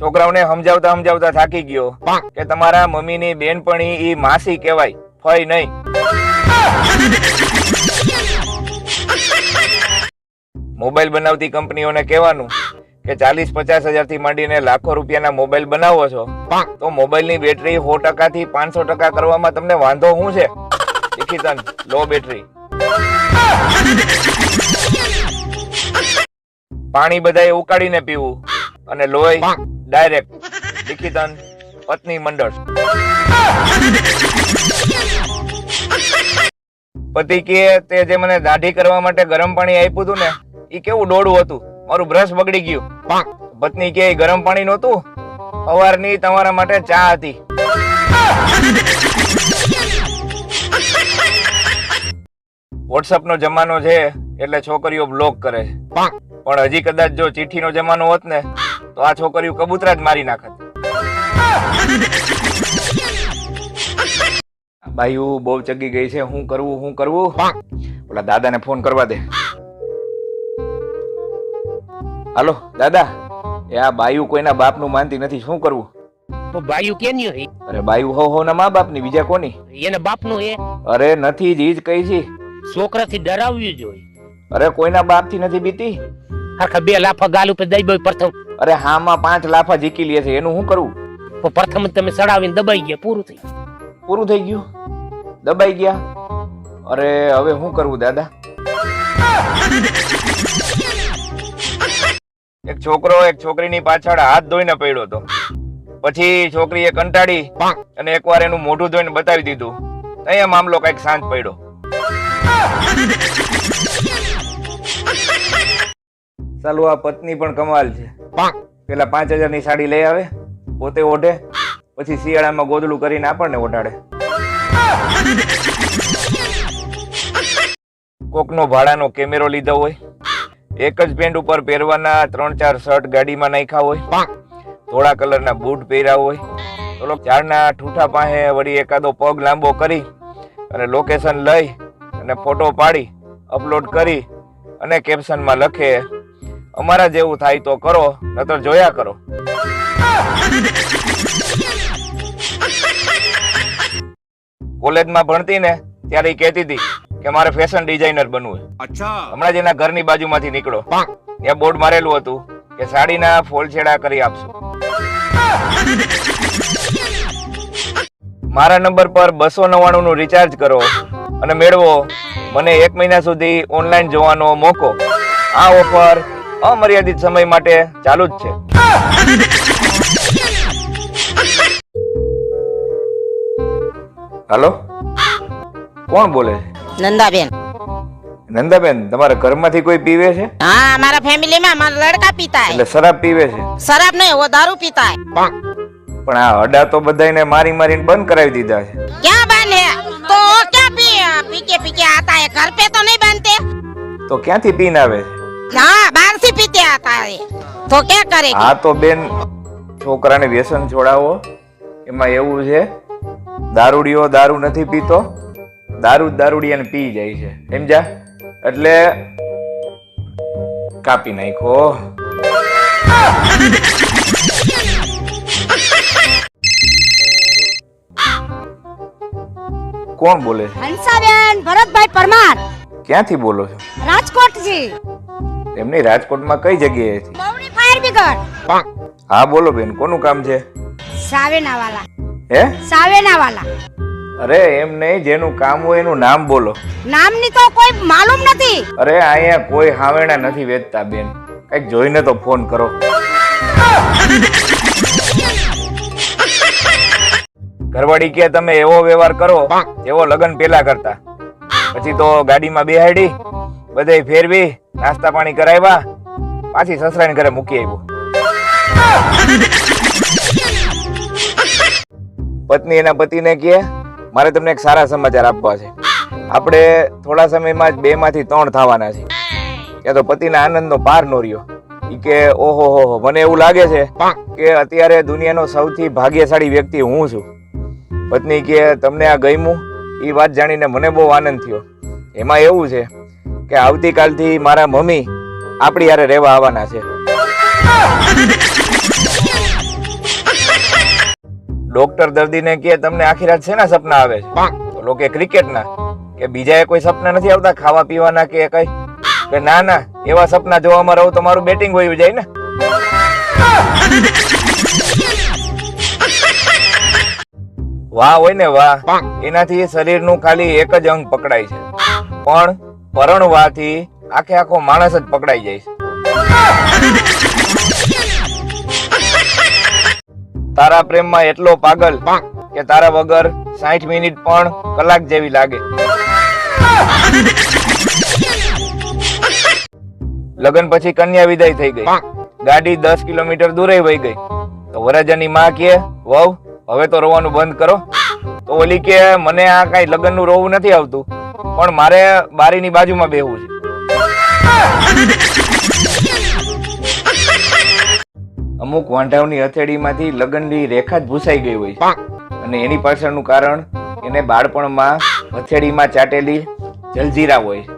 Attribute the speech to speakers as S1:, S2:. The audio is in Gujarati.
S1: છોકરાઓને સમજાવતા સમજાવતા થાકી ગયો કે તમારા મમ્મીની બેનપણી ઈ માસી કહેવાય. ફઈ નહીં. મોબાઈલ બનાવતી કંપનીઓને કહેવાનું કે ચાલીસ પચાસ હજારથી માંડીને લાખો રૂપિયાના મોબાઈલ બનાવો છો. તો મોબાઈલની બેટરી સો ટકા થી પાંચસો ટકા કરવામાં તમને વાંધો શું છે? નિકિતન લો બેટરી. પાણી બધાએ ઉકાળીને પીવું. અને લોહી ડાયરેક્ટ નિકિતન પત્ની મંડળ પતિ કે તે જે મને દાઢી કરવા માટે ગરમ પાણી આપ્યું હતું ને એ કેવું ડોડું હતું? મારું બ્રશ બગડી ગયું. પત્ની કે ગરમ પાણી નહોતું? સવારની તમારા માટે ચા હતી. વોટ્સઅપ નો જમાનો છે, એટલે છોકરીઓ બ્લોક કરે પણ હજી કદાચ જો ચિઠ્ઠીનો જમાનો હોત ને તો આ છોકરીઓ કબૂતરા જ મારી નાખત બાયુ બહુ ચગી ગઈ છે. શું કરવું શું કરવું? ઓલા દાદાને ફોન કરવા દે. હાલો દાદા એ આ બાયુ કોઈના બાપનું માનતી નથી. શું કરવું?
S2: તો બાયુ કેની હોય?
S1: અરે બાયુ હો હો ના મા બાપની બીજા કોની?
S2: એને બાપનું એ
S1: અરે નથી જ ઈ કહી કઈ છે.
S2: છોકરાથી ડરાવ્યું જોઈએ
S1: અરે કોઈના બાપથી નથી બીતી?
S2: આખા બે લાફા ગાલ ઉપર દઈ બોય પ્રથમ
S1: અરે હામાં પાંચ લાફા જીકી લે છે. એનું શું કરવું
S2: તો પ્રથમ જ તમે સડાવીને દબાઈ ગયા પૂરું થઈ
S1: પૂરું થઈ ગયું? દબાઈ ગયા? અરે હવે શું કરવું દાદા? એક છોકરો એક છોકરીની પાછળ હાથ ધોઈને પડ્યો હતો. પછી છોકરીએ કંટાળી અને એકવાર એનું મોઢું ધોઈને બતાવી દીધું. અહીંયા મામલો કંઈક શાંત પડ્યો. ચાલો આ પત્ની પણ કમાલ છે. પેલા પાંચ હજારની સાડી લઈ આવે, પોતે ઓઢે, પછી શિયાળામાં ગોદડું કરીને આપણને ઓઢાડે. કોકનો ભાડાનો કેમેરો લીધો હોય, એક જ પેન્ટ ઉપર પહેરવાના ત્રણ ચાર શર્ટ ગાડીમાં નાખ્યા હોય, ધોળા કલરના બૂટ પહેર્યા હોય, તો ઝાડના ઠૂઠા પાસે વળી એકાદો પગ લાંબો કરી અને લોકેશન લઈ અને ફોટો પાડી અપલોડ કરી અને કેપ્શનમાં લખે અમારા જેવું થાય તો કરો નતર જોયા કરો. કોલેજમાં ભણતી ને ત્યારે એ કહેતી હતી કે મારે ફેશન ડિઝાઇનર બનવું અચ્છા. હમણાં જ એના ઘરની બાજુમાંથી નીકળો. ત્યાં બોર્ડ મારેલું હતું કે સાડીના ફોલછેડા કરી આપશો. મારા નંબર પર બસો નવ્વાણું નું રિચાર્જ કરો અને મેળવો. મને એક મહિના સુધી ઓનલાઈન જોવાનો મોકો. આ ઓફર અમર્યાદિત સમય માટે ચાલુ જ છે. હાલો? કોણ બોલે
S3: નંદાબેન.
S1: નંદાબેન તમારા ઘરમાંથી કોઈ પીવે છે?
S3: હા મારા ફેમિલીમાં મારા લડકા પીતા
S1: એટલે શરાબ પીવે છે?
S3: શરાબ નહીં ઓ દારૂ પીતા
S1: પણ આ અડા તો બધાને મારી મારીને બંધ કરાવી દીધા છે.
S3: ક્યાં બાંધે તો ક્યાં પી પીકે પીકે આતા એ ઘર પે તો નહીં બાંધતે
S1: તો ક્યાંથી પીન આવે છે?
S3: હા બારસી પીતી આ તો કે કરે
S1: હા તો બેન છોકરાને વ્યસન છોડાવો. એમાં એવું છે દારૂડીઓ દારૂ નથી પીતો. દારૂ દારૂડિયાને પી જાય છે. સમજ્યા એટલે કાપી નાખો. કોણ બોલે છે?
S4: હંસાબેન ભરતભાઈ પરમાર.
S1: ક્યાંથી બોલો છો?
S4: રાજકોટથી.
S1: એમની રાજકોટમાં કઈ જગ્યાએથી
S4: બવડી ફાયર બ્રિગેડ
S1: હા બોલો બેન કોનું કામ છે?
S4: સાવેનાવાલા.
S1: હે?
S4: સાવેનાવાલા.
S1: અરે એમ નહીં જેનું કામ હોય એનું નામ બોલો.
S4: નામની તો કોઈ માલુમ નથી.
S1: અરે અહીંયા કોઈ હાવેણા નથી વેચતા બેન. કંઈક જોઈને તો ફોન કરો. ઘરવાળી કે તમે એવો વ્યવહાર કરો એવો લગન પેલા કરતા. પછી તો ગાડીમાં બેહાડી બધે ફેરવી નાસ્તા પાણી કરાવ્યા પાછી સસરાને ઘરે મૂકી આવ્યો પત્ની એના પતિને કહે, મારે તમને એક સારા સમાચાર આપવા છે. આપણે થોડા સમયમાં જ બે માંથી ત્રણ થવાના છે. ત્યાં તો પતિના આનંદનો પાર નો રહ્યો. ઈ કે, ઓહો, હો હો, મને એવું લાગે છે કે અત્યારે દુનિયાનો સૌથી ભાગ્યશાળી વ્યક્તિ હું છું. પત્ની કે તમને આ ગમ્યું? એ વાત જાણીને મને બહુ આનંદ થયો. એમાં એવું છે કે આવતીકાલથી મારા મમ્મી આપણી યારે રહેવા આવવાના છે. ડોક્ટર દર્દીને કે તમને આખી રાત શેના સપના આવે છે? લોકો ક્રિકેટના કે બીજા કોઈ સપના નથી આવતા ખાવા પીવાના કે કઈ? કે ના ના એવા સપના જોવામાં રહું તો મારું બેટિંગ હોય જાય ને? વાહ હોય ને વાહ. એનાથી શરીરનું ખાલી એક જ અંગ પકડાય છે. પણ પરણવાથી આખે આખો માણસ જ પકડાઈ જાય તારા પ્રેમમાં એટલો પાગલ કે તારા વગર સાઠ મિનિટ પણ કલાક જેવી લાગે. લગ્ન પછી કન્યા વિદાય થઈ ગઈ. ગાડી દસ કિલોમીટર દૂરે વહી ગઈ. તો વરજાની માં કે, વહુ, હવે તો રોવાનું બંધ કરો. તો ઓલી કે, મને આ કઈ લગ્નનું રોવું નથી આવતું. પણ મારે બારીની બાજુમાં બેહવું છે. અમુક વાંઢાઓની હથેળીમાંથી લગ્નની રેખા જ ભૂસાઈ ગઈ હોય છે. અને એની પાછળનું કારણ, એને બાળપણમાં હથેળીમાં ચાટેલી જલજીરા હોય છે.